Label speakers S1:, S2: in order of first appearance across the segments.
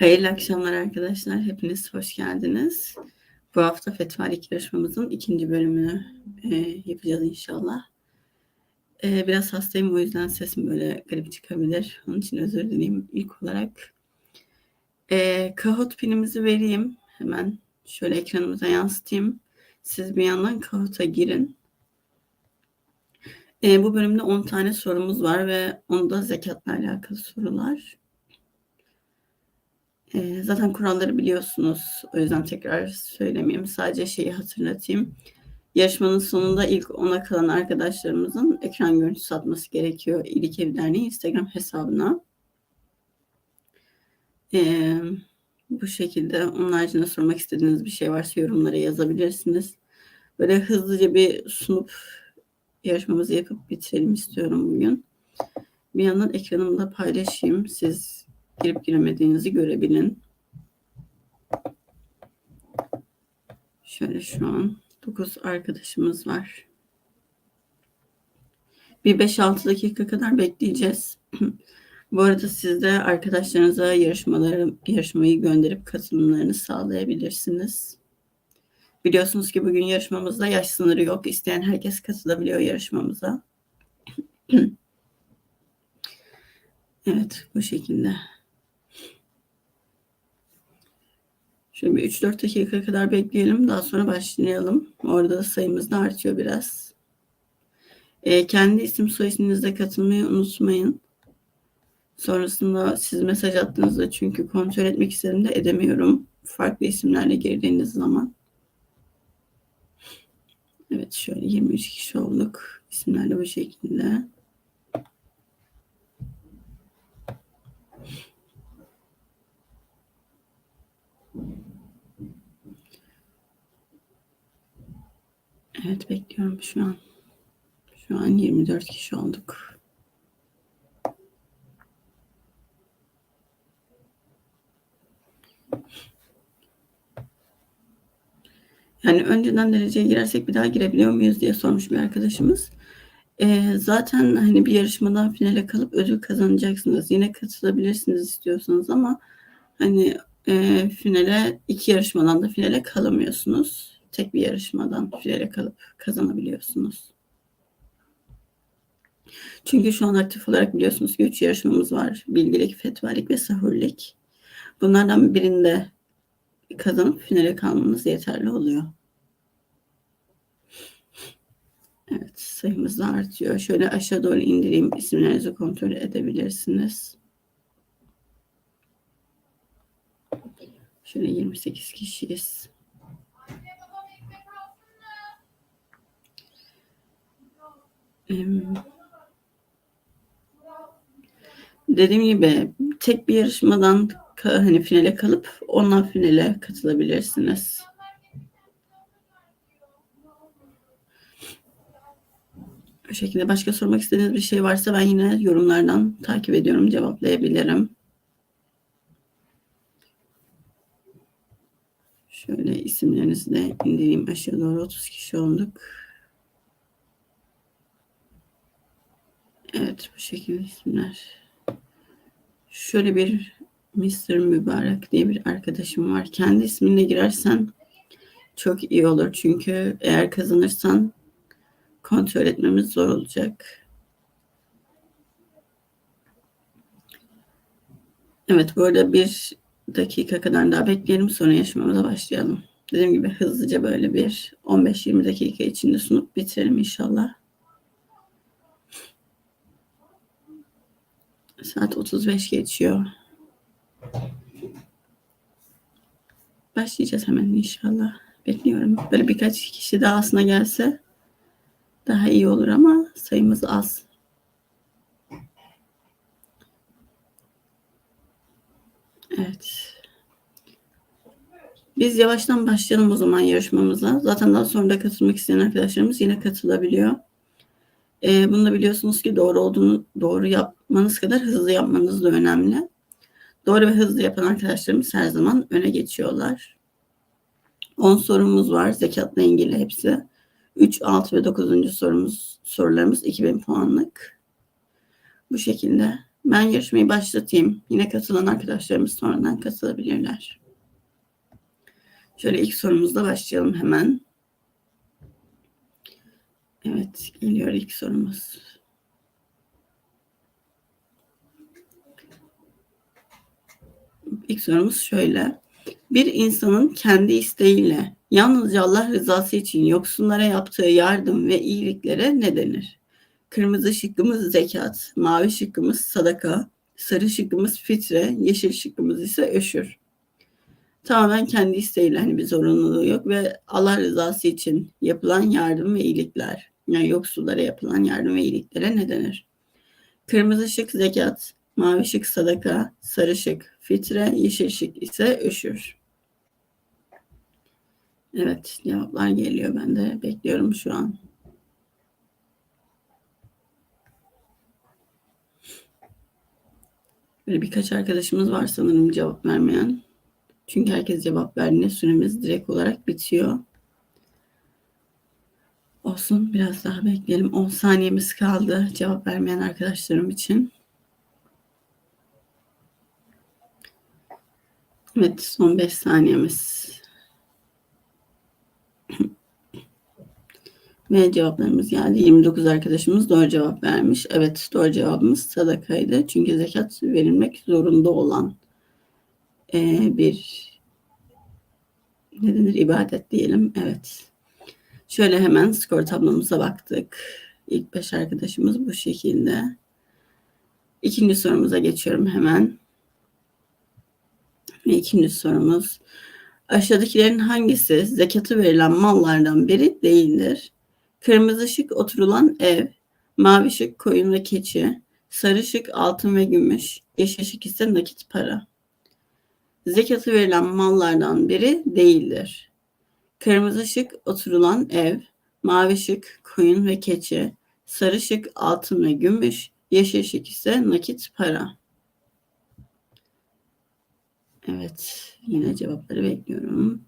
S1: Hayırlı akşamlar arkadaşlar. Hepiniz hoş geldiniz. Bu hafta Fetvalik yarışmamızın ikinci bölümünü e, yapacağız inşallah. E, biraz hastayım o yüzden sesim böyle garip çıkabilir. Onun için özür dileyim ilk olarak. E, Kahoot pinimizi vereyim. Hemen şöyle ekranımıza yansıtayım. Siz bir yandan Kahoot'a girin. E, bu bölümde 10 tane sorumuz var ve onda zekatla alakalı sorular. E, zaten kuralları biliyorsunuz. O yüzden tekrar söylemeyeyim. Sadece şeyi hatırlatayım. Yarışmanın sonunda ilk ona kalan arkadaşlarımızın ekran görüntüsü atması gerekiyor. İyilik Evi Derneği Instagram hesabına. E, bu şekilde onun haricinde sormak istediğiniz bir şey varsa yorumlara yazabilirsiniz. Böyle hızlıca bir sunup yarışmamızı yapıp bitirelim istiyorum bugün. Bir yandan ekranımda paylaşayım. Siz girip giremediğinizi görebilin. Şöyle şu an 9 arkadaşımız var. Bir 5-6 dakika kadar bekleyeceğiz. Bu arada siz de arkadaşlarınıza yarışmaları, yarışmayı gönderip katılımlarını sağlayabilirsiniz. Biliyorsunuz ki bugün yarışmamızda yaş sınırı yok. İsteyen herkes katılabiliyor yarışmamıza. evet bu şekilde. Şöyle bir 3-4 dakika kadar bekleyelim. Daha sonra başlayalım. Orada da sayımız da artıyor biraz. E, kendi isim soy isminizle katılmayı unutmayın. Sonrasında siz mesaj attığınızda çünkü kontrol etmek istediğimde edemiyorum. Farklı isimlerle girdiğiniz zaman. Evet şöyle 23 kişi olduk. İsimlerle bu şekilde. Evet bekliyorum şu an. Şu an 24 kişi olduk. Yani önceden dereceye girersek bir daha girebiliyor muyuz diye sormuş bir arkadaşımız. Ee, zaten hani bir yarışmadan finale kalıp ödül kazanacaksınız. Yine katılabilirsiniz istiyorsanız ama hani e, finale iki yarışmadan da finale kalamıyorsunuz. Tek bir yarışmadan finale kalıp kazanabiliyorsunuz. Çünkü şu an aktif olarak biliyorsunuz ki üç yarışmamız var. Bilgilik, fetvalik ve sahurlik. Bunlardan birinde kazanıp finale kalmanız yeterli oluyor. Evet sayımız da artıyor. Şöyle aşağı doğru indireyim. İsimlerinizi kontrol edebilirsiniz. Şöyle 28 kişiyiz. Dediğim gibi tek bir yarışmadan hani finale kalıp ondan finale katılabilirsiniz. Bu şekilde başka sormak istediğiniz bir şey varsa ben yine yorumlardan takip ediyorum, cevaplayabilirim. Şöyle isimlerinizi de indireyim aşağı doğru 30 kişi olduk. Evet bu şekilde isimler. Şöyle bir Mr. Mübarek diye bir arkadaşım var. Kendi isminle girersen çok iyi olur. Çünkü eğer kazanırsan kontrol etmemiz zor olacak. Evet bu bir dakika kadar daha bekleyelim sonra yaşamamıza başlayalım. Dediğim gibi hızlıca böyle bir 15-20 dakika içinde sunup bitirelim inşallah. Saat 35 geçiyor. Başlayacağız hemen inşallah. Bekliyorum. Böyle birkaç kişi daha aslında gelse daha iyi olur ama sayımız az. Evet. Biz yavaştan başlayalım o zaman yarışmamıza. Zaten daha sonra da katılmak isteyen arkadaşlarımız yine katılabiliyor. Ee, bunu da biliyorsunuz ki doğru olduğunu doğru yapmanız kadar hızlı yapmanız da önemli. Doğru ve hızlı yapan arkadaşlarımız her zaman öne geçiyorlar. 10 sorumuz var zekatla ilgili hepsi. 3, 6 ve 9. sorumuz sorularımız 2000 puanlık. Bu şekilde Ben yarışmayı başlatayım. Yine katılan arkadaşlarımız sonradan katılabilirler. Şöyle ilk sorumuzla başlayalım hemen. Evet, geliyor ilk sorumuz. İlk sorumuz şöyle. Bir insanın kendi isteğiyle yalnızca Allah rızası için yoksunlara yaptığı yardım ve iyiliklere ne denir? Kırmızı şıkkımız zekat, mavi şıkkımız sadaka, sarı şıkkımız fitre, yeşil şıkkımız ise öşür. Tamamen kendi isteğiyle hani bir zorunluluğu yok ve Allah rızası için yapılan yardım ve iyilikler. Yani yoksullara yapılan yardım ve iyiliklere ne denir? Kırmızı şık zekat, mavi şık sadaka, sarı şık fitre, yeşil şık ise öşür. Evet cevaplar geliyor ben de bekliyorum şu an. Böyle birkaç arkadaşımız var sanırım cevap vermeyen. Çünkü herkes cevap verdiğinde süremiz direkt olarak bitiyor. Olsun biraz daha bekleyelim. 10 saniyemiz kaldı cevap vermeyen arkadaşlarım için. Evet son 5 saniyemiz. Ve cevaplarımız geldi. 29 arkadaşımız doğru cevap vermiş. Evet doğru cevabımız sadakaydı. Çünkü zekat verilmek zorunda olan e, bir ne denir ibadet diyelim. Evet. Şöyle hemen skor tablomuza baktık. İlk beş arkadaşımız bu şekilde. İkinci sorumuza geçiyorum hemen. Ve ikinci sorumuz. Aşağıdakilerin hangisi zekatı verilen mallardan biri değildir? Kırmızı şık oturulan ev, mavi şık koyun ve keçi, sarı şık altın ve gümüş, yeşil şık ise nakit para. Zekatı verilen mallardan biri değildir. Kırmızı şık oturulan ev, mavi şık koyun ve keçi, sarı şık altın ve gümüş, yeşil şık ise nakit para. Evet, yine cevapları bekliyorum.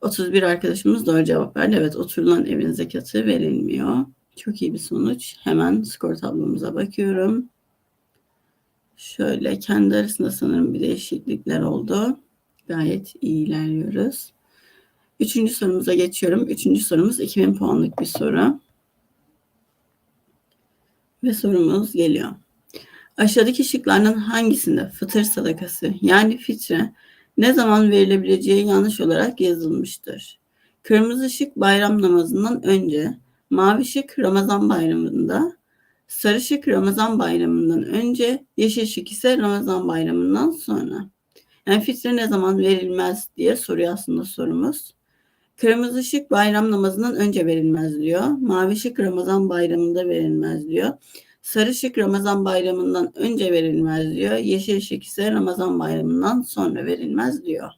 S1: 31 arkadaşımız doğru cevap verdi. Evet, oturulan evin zekatı verilmiyor. Çok iyi bir sonuç. Hemen skor tablomuza bakıyorum. Şöyle kendi arasında sanırım bir değişiklikler oldu. Gayet iyi ilerliyoruz. Üçüncü sorumuza geçiyorum. Üçüncü sorumuz 2000 puanlık bir soru. Ve sorumuz geliyor. Aşağıdaki şıklardan hangisinde fıtır sadakası yani fitre ne zaman verilebileceği yanlış olarak yazılmıştır? Kırmızı şık bayram namazından önce, mavi şık Ramazan bayramında, sarı şık Ramazan bayramından önce, yeşil şık ise Ramazan bayramından sonra. Yani fitre ne zaman verilmez diye soruyor aslında sorumuz. Kırmızı şık bayram namazından önce verilmez diyor. Mavi şık Ramazan bayramında verilmez diyor. Sarı şık Ramazan bayramından önce verilmez diyor. Yeşil şık ise Ramazan bayramından sonra verilmez diyor.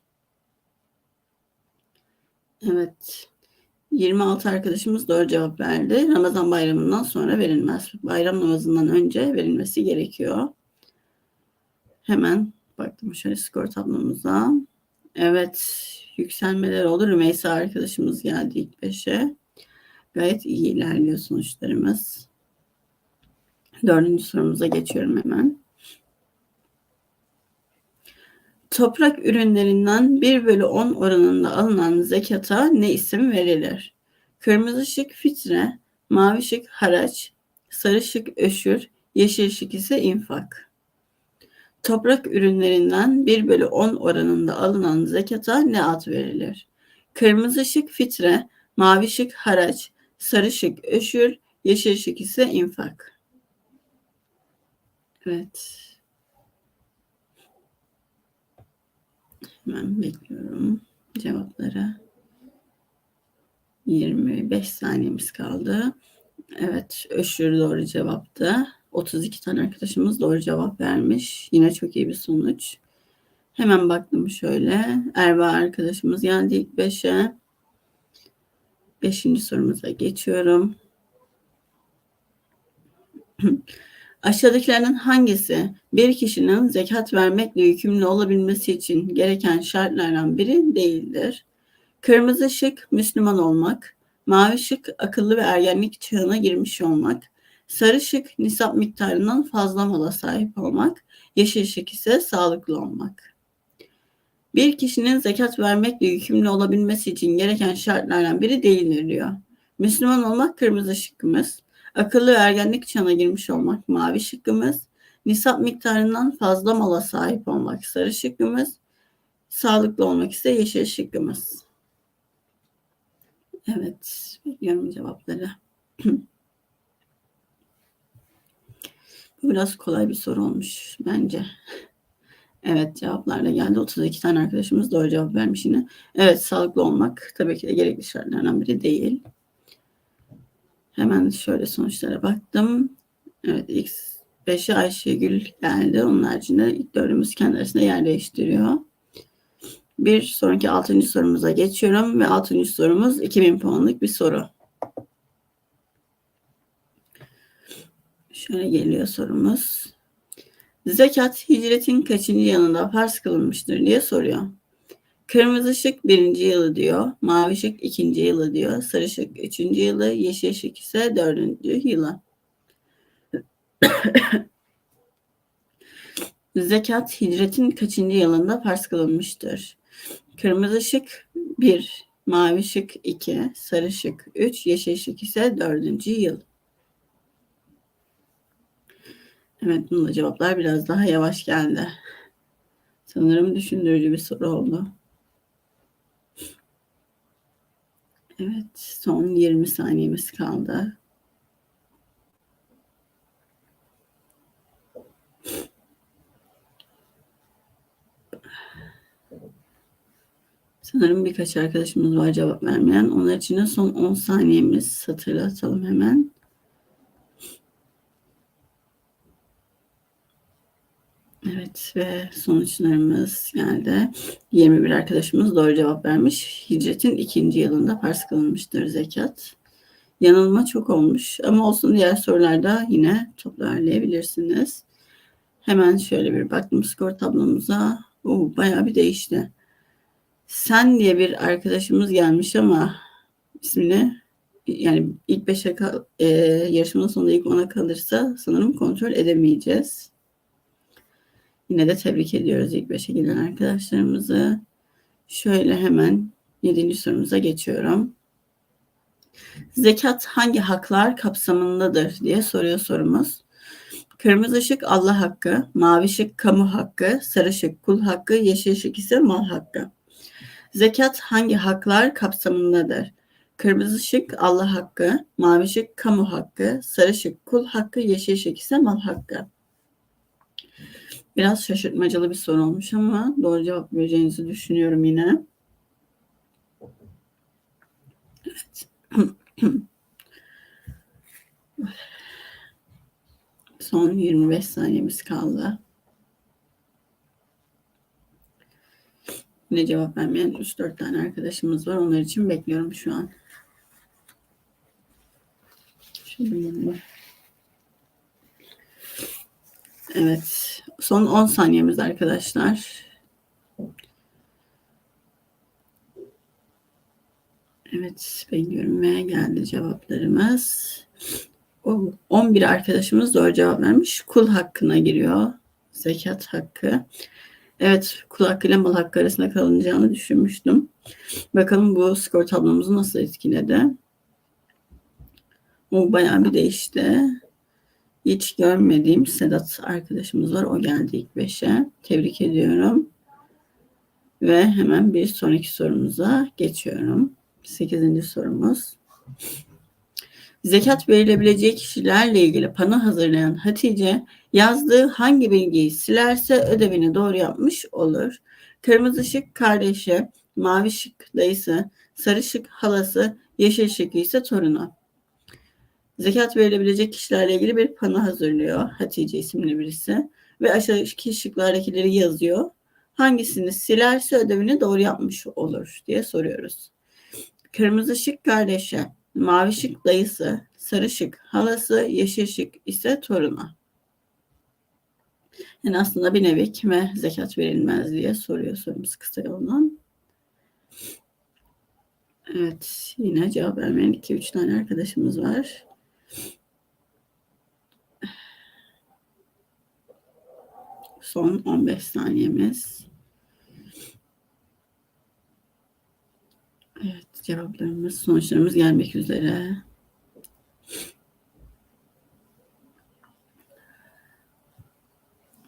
S1: Evet. 26 arkadaşımız doğru cevap verdi. Ramazan bayramından sonra verilmez. Bayram namazından önce verilmesi gerekiyor. Hemen baktım şöyle skor tablomuza. Evet yükselmeler oldu. Rümeysa arkadaşımız geldi ilk beşe. Gayet iyi ilerliyor sonuçlarımız. Dördüncü sorumuza geçiyorum hemen. Toprak ürünlerinden 1 bölü 10 oranında alınan zekata ne isim verilir? Kırmızı şık fitre, mavi şık haraç, sarı şık öşür, yeşil şık ise infak. Toprak ürünlerinden 1 bölü 10 oranında alınan zekata ne ad verilir? Kırmızı şık fitre, mavi şık haraç, sarı şık öşür, yeşil şık ise infak. Evet. Hemen bekliyorum cevapları. 25 saniyemiz kaldı. Evet, Öşür doğru cevaptı. 32 tane arkadaşımız doğru cevap vermiş. Yine çok iyi bir sonuç. Hemen baktım şöyle. Erva arkadaşımız geldi ilk 5'e. Beşinci sorumuza geçiyorum. Aşağıdakilerden hangisi bir kişinin zekat vermekle yükümlü olabilmesi için gereken şartlardan biri değildir? Kırmızı şık Müslüman olmak, mavi şık akıllı ve ergenlik çağına girmiş olmak, Sarı şık nisap miktarından fazla mala sahip olmak. Yeşil şık ise sağlıklı olmak. Bir kişinin zekat vermekle yükümlü olabilmesi için gereken şartlardan biri değildir diyor. Müslüman olmak kırmızı şıkkımız. Akıllı ergenlik çağına girmiş olmak mavi şıkkımız. Nisap miktarından fazla mala sahip olmak sarı şıkkımız. Sağlıklı olmak ise yeşil şıkkımız. Evet, bekliyorum cevapları. Bu biraz kolay bir soru olmuş bence. Evet cevaplar da geldi. 32 tane arkadaşımız doğru cevap vermiş yine. Evet sağlıklı olmak tabii ki de gerekli şartlardan biri değil. Hemen şöyle sonuçlara baktım. Evet ilk 5'i Ayşegül geldi. Onun haricinde ilk dördümüz kendi arasında yer değiştiriyor. Bir sonraki altıncı sorumuza geçiyorum ve altıncı sorumuz 2000 puanlık bir soru. Şöyle geliyor sorumuz. Zekat hicretin kaçıncı yılında farz kılınmıştır diye soruyor. Kırmızı şık birinci yılı diyor. Mavi şık ikinci yılı diyor. Sarı şık üçüncü yılı. Yeşil şık ise dördüncü yılı. Zekat hicretin kaçıncı yılında farz kılınmıştır? Kırmızı şık 1, mavi şık 2, sarı şık 3, yeşil şık ise dördüncü yıl. Evet bununla cevaplar biraz daha yavaş geldi. Sanırım düşündürücü bir soru oldu. Evet son 20 saniyemiz kaldı. Sanırım birkaç arkadaşımız var cevap vermeyen. Onlar için de son 10 saniyemiz hatırlatalım hemen. Evet ve sonuçlarımız geldi. 21 arkadaşımız doğru cevap vermiş. Hicretin ikinci yılında farz kılınmıştır zekat. Yanılma çok olmuş ama olsun diğer sorularda yine toparlayabilirsiniz. Hemen şöyle bir baktım skor tablomuza. Oo, bayağı bir değişti. Sen diye bir arkadaşımız gelmiş ama ismini yani ilk beşe kal, e, yarışmanın sonunda ilk ona kalırsa sanırım kontrol edemeyeceğiz. Yine de tebrik ediyoruz ilk beşe gelen arkadaşlarımızı. Şöyle hemen yedinci sorumuza geçiyorum. Zekat hangi haklar kapsamındadır diye soruyor sorumuz. Kırmızı ışık Allah hakkı, mavi ışık kamu hakkı, sarı ışık kul hakkı, yeşil ışık ise mal hakkı. Zekat hangi haklar kapsamındadır? Kırmızı ışık Allah hakkı, mavi ışık kamu hakkı, sarı ışık kul hakkı, yeşil ışık ise mal hakkı. Biraz şaşırtmacalı bir soru olmuş ama doğru cevap vereceğinizi düşünüyorum yine. Evet. Son 25 saniyemiz kaldı. Yine cevap vermeyen 3-4 tane arkadaşımız var. Onlar için bekliyorum şu an. Şöyle Evet. Son 10 saniyemiz arkadaşlar. Evet. Bekliyorum ve geldi cevaplarımız. O 11 arkadaşımız doğru cevap vermiş. Kul hakkına giriyor. Zekat hakkı. Evet, kul hakkı ile mal hakkı arasında kalınacağını düşünmüştüm. Bakalım bu skor tablomuzu nasıl etkiledi. Bu bayağı bir değişti. Hiç görmediğim Sedat arkadaşımız var. O geldi ilk beşe. Tebrik ediyorum. Ve hemen bir sonraki sorumuza geçiyorum. Sekizinci sorumuz. Zekat verilebileceği kişilerle ilgili pano hazırlayan Hatice yazdığı hangi bilgiyi silerse ödevini doğru yapmış olur. Kırmızı ışık kardeşi, mavi ışık dayısı, sarı ışık halası, yeşil ışık ise torunu. Zekat verilebilecek kişilerle ilgili bir pano hazırlıyor Hatice isimli birisi ve aşağıdaki şıklardakileri yazıyor. Hangisini silerse ödevini doğru yapmış olur diye soruyoruz. Kırmızı ışık kardeşi, mavi şık dayısı, sarı şık halası, yeşil şık ise torunu. Yani aslında bir nevi kime zekat verilmez diye soruyor sorumuz kısa yoldan. Evet yine cevap vermeyen 2-3 tane arkadaşımız var. Son 15 saniyemiz. Evet cevaplarımız, sonuçlarımız gelmek üzere.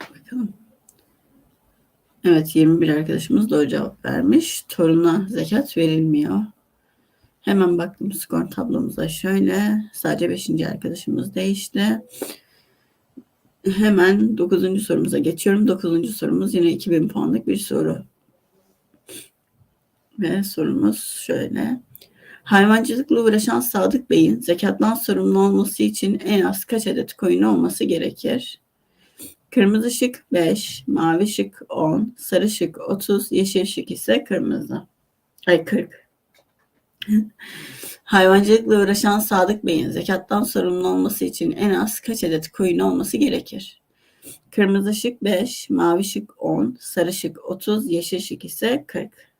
S1: Bakalım. Evet 21 arkadaşımız doğru cevap vermiş. Toruna zekat verilmiyor. Hemen baktım skor tablomuza şöyle. Sadece 5. arkadaşımız değişti. Hemen 9. sorumuza geçiyorum. 9. sorumuz yine 2000 puanlık bir soru. Ve sorumuz şöyle. Hayvancılıkla uğraşan Sadık Bey'in zekattan sorumlu olması için en az kaç adet koyunu olması gerekir? Kırmızı şık 5, mavi şık 10, sarı şık 30, yeşil şık ise kırmızı. Ay 40. Hayvancılıkla uğraşan Sadık Bey'in zekattan sorumlu olması için en az kaç adet koyun olması gerekir? Kırmızı şık 5, mavi şık 10, sarı şık 30, yeşil şık ise 40.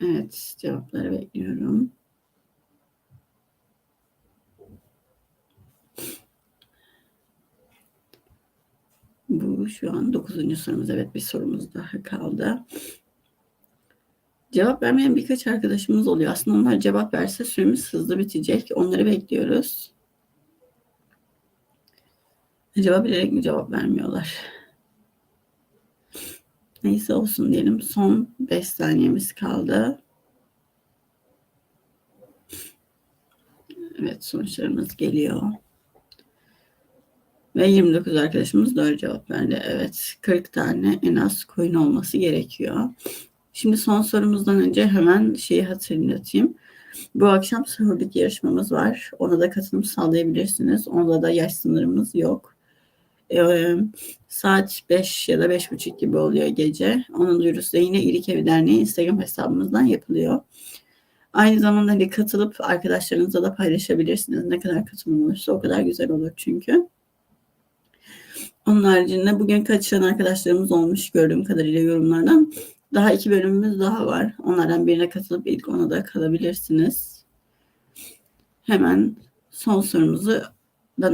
S1: Evet, cevapları bekliyorum. Bu şu an 9. sorumuz. Evet bir sorumuz daha kaldı. Cevap vermeyen birkaç arkadaşımız oluyor. Aslında onlar cevap verse süremiz hızlı bitecek. Onları bekliyoruz. Acaba bilerek mi cevap vermiyorlar? Neyse olsun diyelim. Son 5 saniyemiz kaldı. Evet sonuçlarımız geliyor. Ve 29 arkadaşımız doğru cevap verdi. Evet 40 tane en az coin olması gerekiyor. Şimdi son sorumuzdan önce hemen şeyi hatırlatayım. Bu akşam sahurluk yarışmamız var. Ona da katılım sağlayabilirsiniz. Onda da yaş sınırımız yok. Ee, saat 5 ya da 5.30 gibi oluyor gece. Onun duyurusu da yine İlik Evi Derneği Instagram hesabımızdan yapılıyor. Aynı zamanda hani katılıp arkadaşlarınızla da paylaşabilirsiniz. Ne kadar katılım olursa o kadar güzel olur çünkü. Onun haricinde bugün kaçıran arkadaşlarımız olmuş gördüğüm kadarıyla yorumlardan. Daha iki bölümümüz daha var. Onlardan birine katılıp ilk ona da kalabilirsiniz. Hemen son sorumuzu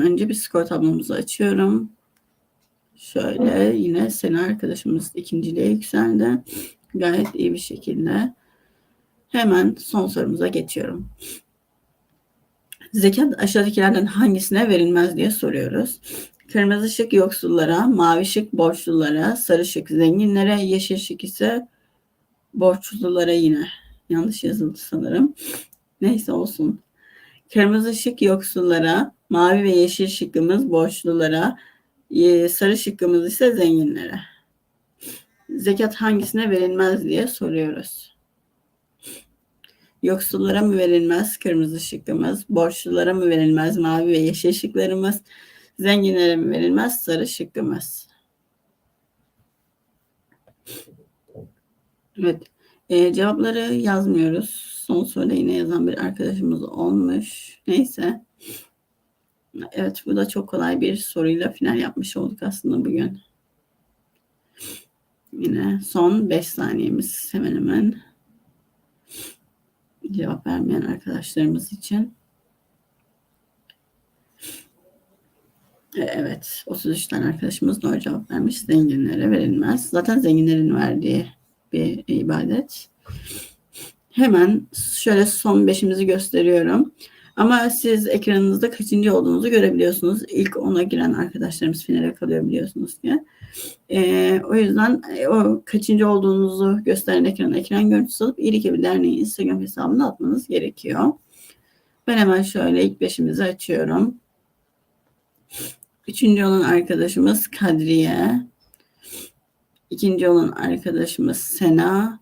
S1: önce bir skor tablomuzu açıyorum. Şöyle yine Sena arkadaşımız ikinciliğe yükseldi. Gayet iyi bir şekilde. Hemen son sorumuza geçiyorum. Zekat aşağıdakilerden hangisine verilmez diye soruyoruz. Kırmızı şık yoksullara, mavi şık borçlulara, sarı şık zenginlere, yeşil şık ise borçlulara yine. Yanlış yazıldı sanırım. Neyse olsun. Kırmızı şık yoksullara, mavi ve yeşil şıkkımız borçlulara, sarı şıkkımız ise zenginlere. Zekat hangisine verilmez diye soruyoruz. Yoksullara mı verilmez kırmızı şıkkımız, borçlulara mı verilmez mavi ve yeşil şıklarımız, Zenginlere mi verilmez? Sarı şıkkımız. Evet. E, cevapları yazmıyoruz. Son soruda yine yazan bir arkadaşımız olmuş. Neyse. Evet bu da çok kolay bir soruyla final yapmış olduk aslında bugün. Yine son 5 saniyemiz hemen hemen cevap vermeyen arkadaşlarımız için. Evet, 33 tane arkadaşımız doğru cevap vermiş. Zenginlere verilmez. Zaten zenginlerin verdiği bir ibadet. Hemen şöyle son beşimizi gösteriyorum. Ama siz ekranınızda kaçıncı olduğunuzu görebiliyorsunuz. İlk ona giren arkadaşlarımız finale kalıyor biliyorsunuz ki. Ee, o yüzden e, o kaçıncı olduğunuzu gösteren ekran ekran görüntüsü alıp İyilik Evi Derneği Instagram hesabına atmanız gerekiyor. Ben hemen şöyle ilk beşimizi açıyorum. Üçüncü olan arkadaşımız Kadriye. İkinci olan arkadaşımız Sena.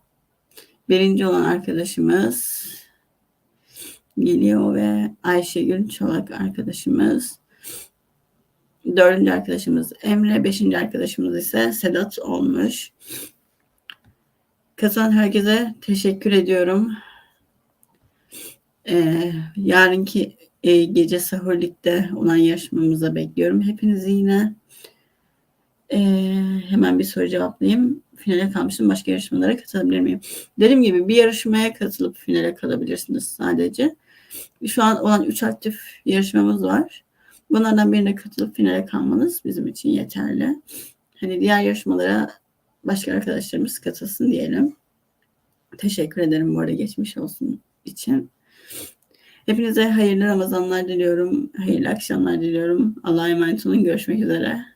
S1: Birinci olan arkadaşımız geliyor ve Ayşegül Çolak arkadaşımız. Dördüncü arkadaşımız Emre. Beşinci arkadaşımız ise Sedat olmuş. Kazanan herkese teşekkür ediyorum. Ee, yarınki e, gece sahurlikte olan yarışmamıza bekliyorum. Hepinizi yine e, hemen bir soru cevaplayayım. Finale kalmıştım. Başka yarışmalara katılabilir miyim? Dediğim gibi bir yarışmaya katılıp finale kalabilirsiniz sadece. Şu an olan 3 aktif yarışmamız var. Bunlardan birine katılıp finale kalmanız bizim için yeterli. Hani diğer yarışmalara başka arkadaşlarımız katılsın diyelim. Teşekkür ederim bu arada geçmiş olsun için. Hepinize hayırlı Ramazanlar diliyorum. Hayırlı akşamlar diliyorum. Allah'a emanet olun. Görüşmek üzere.